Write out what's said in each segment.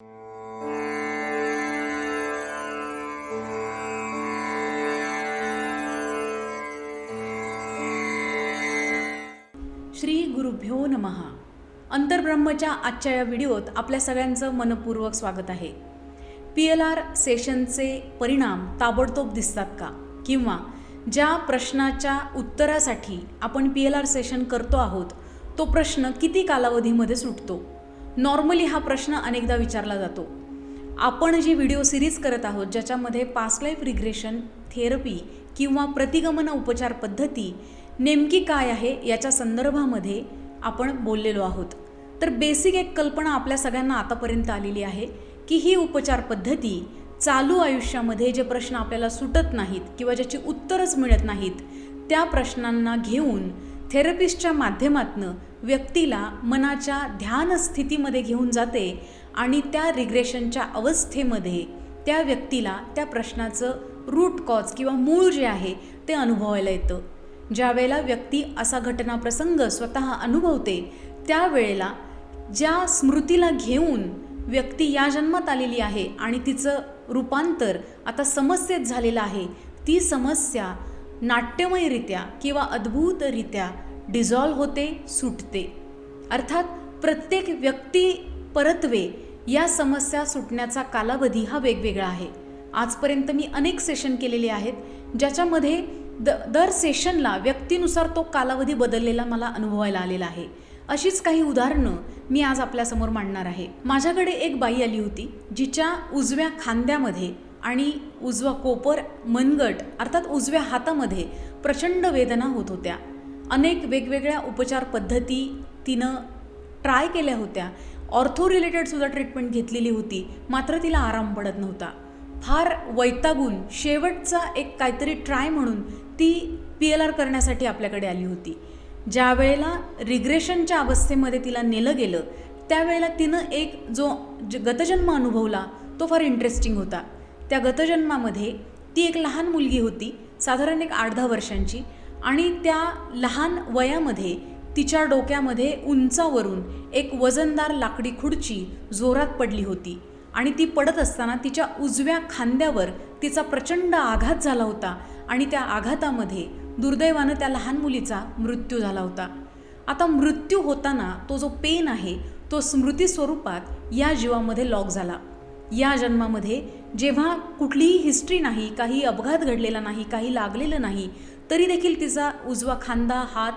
श्री गुरुभ्यो नमहा अंतर्ब्रह्मच्या आजच्या या व्हिडिओत आपल्या सगळ्यांचं मनपूर्वक स्वागत आहे. पी एल आर सेशनचे परिणाम ताबडतोब दिसतात का? किंवा ज्या प्रश्नाच्या उत्तरासाठी आपण पी एल आर सेशन करतो आहोत तो प्रश्न किती कालावधीमध्ये सुटतो? नॉर्मली हा प्रश्न अनेकदा विचारला जातो. आपण जी व्हिडिओ सिरीज करत आहोत ज्याच्यामध्ये पास्ट लाईफ रिग्रेशन थेरपी किंवा प्रतिगमन उपचार पद्धती नेमकी काय आहे याच्या संदर्भामध्ये आपण बोललेलो आहोत. तर बेसिक एक कल्पना आपल्या सगळ्यांना आतापर्यंत आलेली आहे की ही उपचार पद्धती चालू आयुष्यामध्ये जे प्रश्न आपल्याला सुटत नाहीत किंवा ज्याची उत्तरच मिळत नाहीत त्या प्रश्नांना घेऊन थेरपिस्टच्या माध्यमातनं व्यक्तीला मनाच्या ध्यान स्थितीमध्ये घेऊन जाते आणि त्या रिग्रेशनच्या अवस्थेमध्ये त्या व्यक्तीला त्या प्रश्नाचं रूट कॉज किंवा मूळ जे आहे ते अनुभवायला येतं. ज्यावेळेला व्यक्ती असा घटनाप्रसंग स्वतः अनुभवते त्यावेळेला ज्या स्मृतीला घेऊन व्यक्ती या जन्मात आलेली आहे आणि तिचं रूपांतर आता समस्येत झालेलं आहे ती समस्या नाट्यमयरित्या किंवा अद्भुतरित्या डिझॉल्व होते सुटते. अर्थात प्रत्येक व्यक्ती परत्वे या समस्या सुटण्याचा कालावधी हा वेगवेगळा आहे. आजपर्यंत मी अनेक सेशन केलेले आहेत ज्याच्यामध्ये द दर सेशनला व्यक्तीनुसार तो कालावधी बदललेला मला अनुभवायला आलेला आहे. अशीच काही उदाहरणं मी आज आपल्यासमोर मांडणार आहे. माझ्याकडे एक बाई आली होती जिच्या उजव्या खांद्यामध्ये आणि उजवा कोपर मनगट अर्थात उजव्या हातामध्ये प्रचंड वेदना होत होत्या. अनेक वेगवेगळ्या उपचार पद्धती तिनं ट्राय केल्या होत्या. ऑर्थो रिलेटेडसुद्धा ट्रीटमेंट घेतलेली होती मात्र तिला आराम पडत नव्हता. फार वैतागून शेवटचा एक काहीतरी ट्राय म्हणून ती पी एल आर करण्यासाठी आपल्याकडे आली होती. ज्या वेळेला रिग्रेशनच्या अवस्थेमध्ये तिला नेलं गेलं त्यावेळेला तिनं एक जो ज गतजन्म अनुभवला तो फार इंटरेस्टिंग होता. त्या गतजन्मामध्ये ती एक लहान मुलगी होती साधारण एक आठ दहा वर्षांची. आणि त्या लहान वयामध्ये तिच्या डोक्यामध्ये उंचावरून एक वजनदार लाकडी खुर्ची जोरात पडली होती. आणि ती पडत असताना तिच्या उजव्या खांद्यावर तिचा प्रचंड आघात झाला होता आणि त्या आघातामध्ये दुर्दैवानं त्या लहान मुलीचा मृत्यू झाला होता. आता मृत्यू होताना तो जो पेन आहे तो स्मृती स्वरूपात या जीवामध्ये लॉक झाला. या जन्मामध्ये जेव्हा कुठलीही हिस्ट्री नाही काही अपघात घडलेला नाही काही लागलेलं नाही तरी देखील तिचा उजवा खांदा हात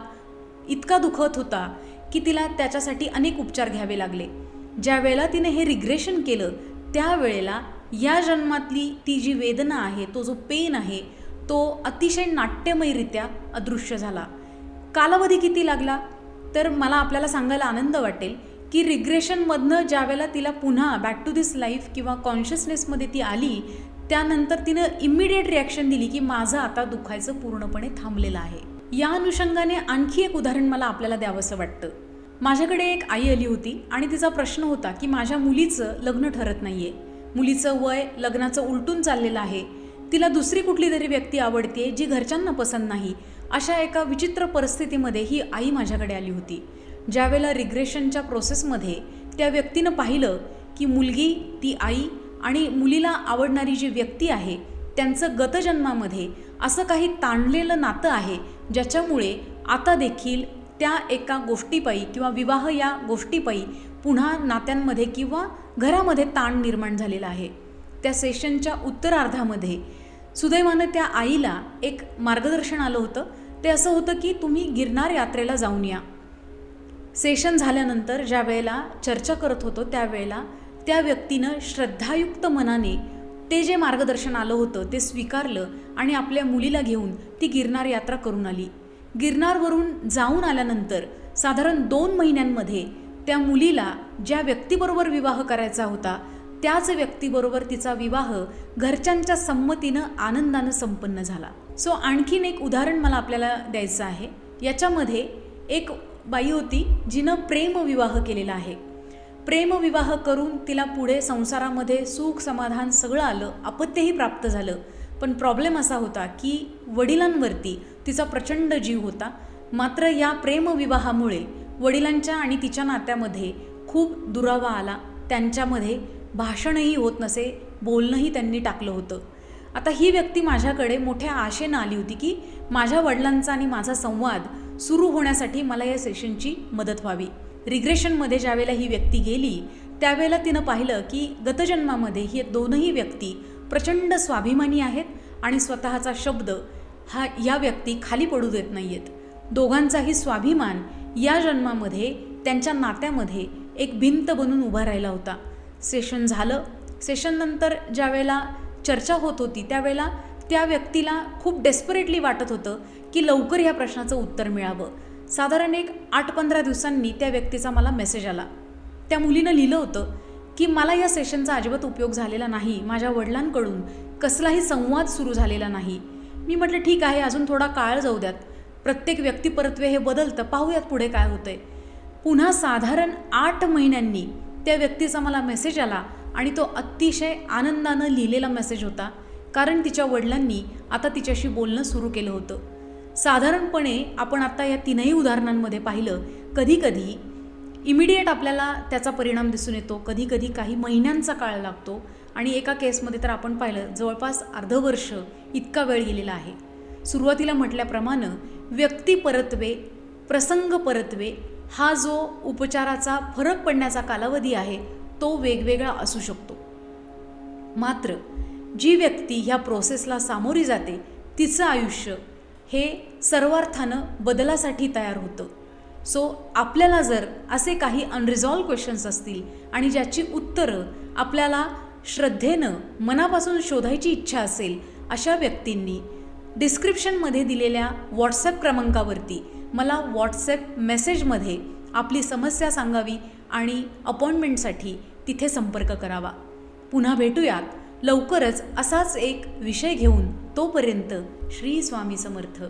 इतका दुखत होता की तिला त्याच्यासाठी अनेक उपचार घ्यावे लागले. ज्या वेळेला तिने हे रिग्रेशन केलं त्यावेळेला या जन्मातली ती जी वेदना आहे तो जो पेन आहे तो अतिशय नाट्यमयरित्या अदृश्य झाला. कालावधी किती लागला? तर मला आपल्याला सांगायला आनंद वाटेल की रिग्रेशनमधनं ज्या वेळेला तिला पुन्हा बॅक टू दिस लाईफ किंवा कॉन्शियसनेसमध्ये ती आली त्यानंतर तिनं इमिडिएट रिॲक्शन दिली की माझं आता दुखायचं पूर्णपणे थांबलेलं आहे. या अनुषंगाने आणखी एक उदाहरण मला आपल्याला द्यावंसं वाटतं. माझ्याकडे एक आई आली होती आणि तिचा प्रश्न होता की माझ्या मुलीचं लग्न ठरत नाही आहे मुलीचं वय लग्नाचं उलटून चाललेलं आहे. तिला दुसरी कुठली तरी व्यक्ती आवडते जी घरच्यांना पसंत नाही. अशा एका विचित्र परिस्थितीमध्ये ही आई माझ्याकडे आली होती. ज्यावेळेला रिग्रेशनच्या प्रोसेसमध्ये त्या व्यक्तीनं पाहिलं की मुलगी ती आई आणि मुलीला आवडणारी जी व्यक्ती आहे त्यांचं गतजन्मामध्ये असं काही ताणलेलं नातं आहे ज्याच्यामुळे आता देखील त्या एका गोष्टीपायी किंवा विवाह या गोष्टीपायी पुन्हा नात्यांमध्ये किंवा घरामध्ये ताण निर्माण झालेला आहे. त्या सेशनच्या उत्तरार्धामध्ये सुदैवानं त्या आईला एक मार्गदर्शन आलं होतं. ते असं होतं की तुम्ही गिरनार यात्रेला जाऊन या. सेशन झाल्यानंतर ज्या वेळेला चर्चा करत होतो त्यावेळेला त्या व्यक्तीनं श्रद्धायुक्त मनाने ते जे मार्गदर्शन आलं होतं ते स्वीकारलं आणि आपल्या मुलीला घेऊन ती गिरनार यात्रा करून आली. गिरनारवरून जाऊन आल्यानंतर साधारण दोन महिन्यांमध्ये त्या मुलीला ज्या व्यक्तीबरोबर विवाह करायचा होता त्याच व्यक्तीबरोबर तिचा विवाह घरच्यांच्या संमतीनं आनंदानं संपन्न झाला. सो आणखीन एक उदाहरण मला आपल्याला द्यायचं आहे. याच्यामध्ये एक बाई होती जिनं प्रेमविवाह केलेला आहे. प्रेमविवाह करून तिला पुढे संसारामध्ये सुख समाधान सगळं आलं अपत्यही प्राप्त झालं. पण प्रॉब्लेम असा होता की वडिलांवरती तिचा प्रचंड जीव होता. मात्र या प्रेमविवाहामुळे वडिलांच्या आणि तिच्या नात्यामध्ये खूप दुरावा आला. त्यांच्यामध्ये भाषणही होत नसे बोलणंही त्यांनी टाकलं होतं. आता ही व्यक्ती माझ्याकडे मोठ्या आशेनं आली होती की माझ्या वडिलांचा आणि माझा संवाद सुरू होण्यासाठी मला या सेशनची मदत व्हावी. रिग्रेशनमध्ये ज्यावेळेला ही व्यक्ती गेली त्यावेळेला तिनं पाहिलं की गतजन्मामध्ये ही दोनही व्यक्ती प्रचंड स्वाभिमानी आहेत आणि स्वतःचा शब्द हा या व्यक्ती खाली पडू देत नाही आहेत दोघांचाही स्वाभिमान या जन्मामध्ये त्यांच्या नात्यामध्ये एक भिंत बनून उभा राहिला होता. सेशन झालं. सेशननंतर ज्यावेळेला चर्चा होत होती त्यावेळेला त्या व्यक्तीला खूप डेस्परेटली वाटत होतं की लवकर या प्रश्नाचं उत्तर मिळावं. साधारण एक आठ पंधरा दिवसांनी त्या व्यक्तीचा मला मेसेज आला. त्या मुलीनं लिहिलं होतं की मला या सेशनचा अजिबात उपयोग झालेला नाही. माझ्या वडिलांकडून कसलाही संवाद सुरू झालेला नाही. मी म्हटलं ठीक आहे अजून थोडा काळ जाऊ द्यात. प्रत्येक व्यक्तिपरत्वे हे बदलतं. पाहूयात पुढे काय होतंय. पुन्हा साधारण आठ महिन्यांनी त्या व्यक्तीचा मला मेसेज आला आणि तो अतिशय आनंदानं लिहिलेला मेसेज होता. कारण तिच्या वडिलांनी आता तिच्याशी बोलणं सुरू केलं होतं. साधारणपणे आपण आता या तीनही उदाहरणांमध्ये पाहिलं कधीकधी इमिडिएट आपल्याला त्याचा परिणाम दिसून येतो कधीकधी काही महिन्यांचा काळ लागतो आणि एका केसमध्ये तर आपण पाहिलं जवळपास अर्ध वर्ष इतका वेळ गेलेला आहे. सुरुवातीला म्हटल्याप्रमाणे व्यक्ती परत्वे प्रसंग परत्वे हा जो उपचाराचा फरक पडण्याचा कालावधी आहे तो वेगवेगळा असू शकतो. मात्र जी व्यक्ती ह्या प्रोसेसला सामोरी जाते तिचं आयुष्य हे सर्वार्थानं बदलासाठी तयार होतं. सो आपल्याला जर असे काही अनरिझॉल्व क्वेश्चन्स असतील आणि ज्याची उत्तरं आपल्याला श्रद्धेनं मनापासून शोधायची इच्छा असेल अशा व्यक्तींनी डिस्क्रिप्शनमध्ये दिलेल्या व्हॉट्सॲप क्रमांकावरती मला व्हॉट्सॲप मेसेजमध्ये आपली समस्या सांगावी आणि अपॉइंटमेंटसाठी तिथे संपर्क करावा. पुन्हा भेटूयात. लवकरच असाच एक विषय घेऊन तोपर्यंत श्री स्वामी समर्थ.